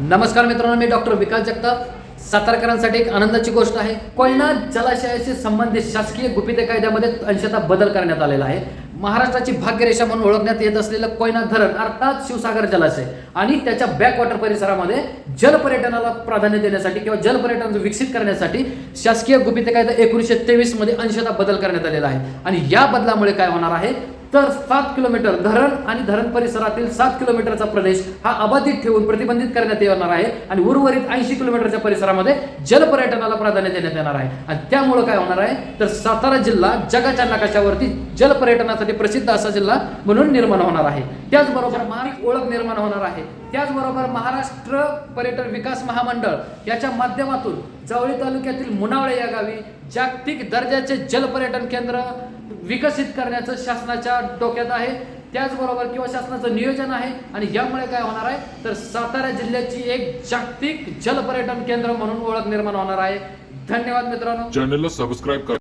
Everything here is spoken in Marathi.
नमस्कार मित्रांनो मी डॉक्टर विकास जगताप. सातारकरांसाठी एक आनंदाची गोष्ट आहे. कोयना जलाशयाशी संबंधित शासकीय गुपिते कायद्यामध्ये अंशतः बदल करण्यात आलेला आहे. महाराष्ट्राची भाग्यरेषा म्हणून ओळखण्यात येत असलेलं कोयना धरण अर्थात शिवसागर जलाशय. आणि त्याच्या बॅकवॉटर परिसरामध्ये जलपर्यटनाला प्राधान्य देण्यासाठी किंवा जलपर्यटन विकसित करण्यासाठी शासकीय गुपित कायदा एकोणीसशे तेवीसमध्ये अंशतः बदल करण्यात आलेला आहे. आणि या बदलामुळे काय होणार आहे? तर सात किलोमीटर धरण आणि धरण परिसरातील सात किलोमीटरचा प्रदेश हा अबाधित ठेवून प्रतिबंधित करण्यात येणार आहे. आणि उर्वरित ऐंशी किलोमीटरच्या परिसरामध्ये जलपर्यटनाला प्राधान्य देण्यात येणार आहे. आणि त्यामुळे काय होणार आहे? तर सातारा जिल्हा जगाच्या नकाशावरती जलपर्यटनासाठी प्रसिद्ध असा जिल्हा म्हणून निर्माण होणार आहे. त्याचबरोबर महाराष्ट्र ओळख निर्माण होणार आहे. त्याचबरोबर महाराष्ट्र पर्यटन विकास महामंडळ याच्या माध्यमातून जावळी तालुक्यातील मुनावळे या गावी जागतिक दर्जाचे जलपर्यटन केंद्र विकसित करण्याचं शासनाच्या डोक्यात आहे. त्याचबरोबर किंवा शासनाचं नियोजन आहे आणि यामुळे काय होणार आहे? तर सातारा जिल्ह्याची एक जागतिक जलपर्यटन केंद्र म्हणून ओळख निर्माण होणार आहे. धन्यवाद मित्रांनो. चॅनलला सबस्क्राईब करा